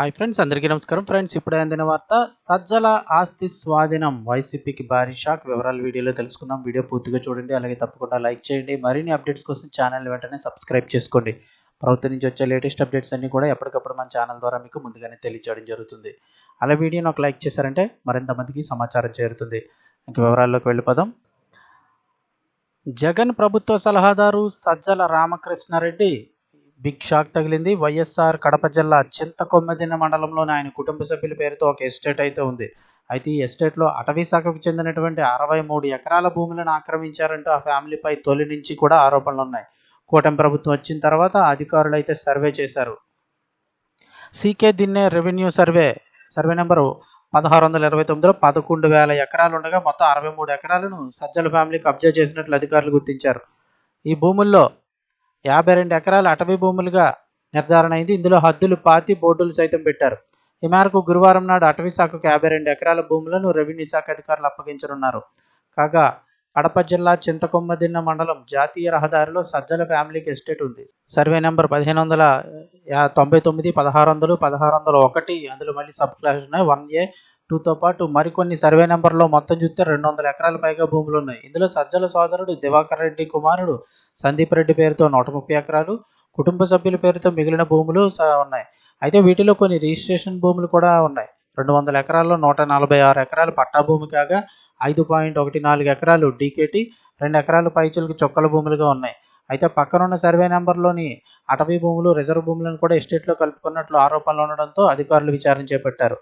Hi friends అందరికీ నమస్కారం. Friends ఇప్పుడే అందిన వార్త సజ్జల ఆస్తి స్వాధీనం. వైసీపీకి భారీ షాక్. వివరాలు వీడియోలో తెలుసుకుందాం. వీడియో పూర్తిగా చూడండి. అలాగే తప్పకుండా లైక్ చేయండి. మరిన్ని అప్డేట్స్ కోసం ఛానల్ వెంటనే సబ్స్క్రైబ్ చేసుకోండి. ప్రభుత్వం నుంచి వచ్చే లేటెస్ట్ అప్డేట్స్ అన్ని కూడా ఎప్పటికప్పుడు మన ఛానల్ ద్వారా మీకు ముందుగానే తెలియజేయడం జరుగుతుంది. అలా వీడియోని ఒక లైక్ చేశారంటే మరింత మందికి సమాచారం చేరుతుంది. ఇంక వివరాల్లోకి వెళ్ళిపోదాం. జగన్ ప్రభుత్వ సలహాదారు సజ్జల రామకృష్ణారెడ్డి బిగ్ షాక్ తగిలింది. వైఎస్ఆర్ కడప జిల్లా చింతకొమ్మదిన మండలంలోని ఆయన కుటుంబ సభ్యుల పేరుతో ఒక ఎస్టేట్ అయితే ఉంది. అయితే ఈ ఎస్టేట్లో అటవీ శాఖకు చెందినటువంటి అరవై మూడు ఎకరాల భూములను ఆక్రమించారంటూ ఆ ఫ్యామిలీపై తొలి నుంచి కూడా ఆరోపణలు ఉన్నాయి. కూటమి ప్రభుత్వం వచ్చిన తర్వాత అధికారులు అయితే సర్వే చేశారు. CK Dinne revenue survey survey number పదహారు వందల ఇరవై తొమ్మిదిలో పదకొండు వేల ఎకరాలు ఉండగా మొత్తం అరవై మూడు ఎకరాలను సజ్జల ఫ్యామిలీకి కబ్జా చేసినట్లు అధికారులు గుర్తించారు. ఈ భూముల్లో యాభై రెండు ఎకరాల అటవీ భూములుగా నిర్ధారణ అయింది. ఇందులో హద్దులు పాతి బోర్డులు సైతం పెట్టారు. ఈ మేరకు గురువారం నాడు అటవీ శాఖకు యాభై రెండు ఎకరాల భూములను రెవెన్యూ శాఖ అధికారులు అప్పగించనున్నారు. కాగా కడప జిల్లా చింతకొమ్మదిన్న మండలం జాతీయ రహదారిలో సజ్జల ఫ్యామిలీకి ఎస్టేట్ ఉంది. సర్వే నెంబర్ పదిహేను వందల తొంభై తొమ్మిది పదహారు వందలు పదహారు వందల ఒకటి అందులో మళ్ళీ సబ్ క్లాస్ ఉన్నాయి. వన్ ఏ టూతో పాటు మరికొన్ని సర్వే నెంబర్లో మొత్తం చూస్తే రెండు వందల ఎకరాల పైగా భూములు ఉన్నాయి. ఇందులో సజ్జల సోదరుడు దివాకర్ రెడ్డి కుమారుడు సందీప్ రెడ్డి పేరుతో నూట ముప్పై ఎకరాలు కుటుంబ సభ్యుల పేరుతో మిగిలిన భూములు ఉన్నాయి. అయితే వీటిలో కొన్ని రిజిస్ట్రేషన్ భూములు కూడా ఉన్నాయి. రెండు వందల ఎకరాల్లో నూట నలభై ఆరు ఎకరాలు పట్టా భూమి కాగా ఐదు పాయింట్ ఒకటి నాలుగు ఎకరాలు డీకేటీ రెండు ఎకరాలు పైచులకు చొక్కల భూములుగా ఉన్నాయి. అయితే పక్కనున్న సర్వే నెంబర్లోని అటవీ భూములు రిజర్వ్ భూములను కూడా ఎస్టేట్లో కలుపుకున్నట్లు ఆరోపణలు ఉండడంతో అధికారులు విచారణ చేపట్టారు.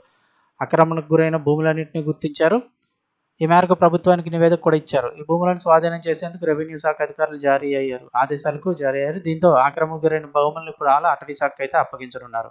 ఆక్రమణకు గురైన భూములన్నింటినీ గుర్తించారు. ఈ మేరకు ప్రభుత్వానికి నివేదిక కూడా ఇచ్చారు. ఈ భూములను స్వాధీనం చేసేందుకు రెవెన్యూ శాఖ అధికారులు జారీ అయ్యారు. ఆదేశాలకు జారీ అయ్యారు. దీంతో ఆక్రమణకు గురైన భూములను ఇప్పుడు అలా అటవీ శాఖ అయితే అప్పగించనున్నారు.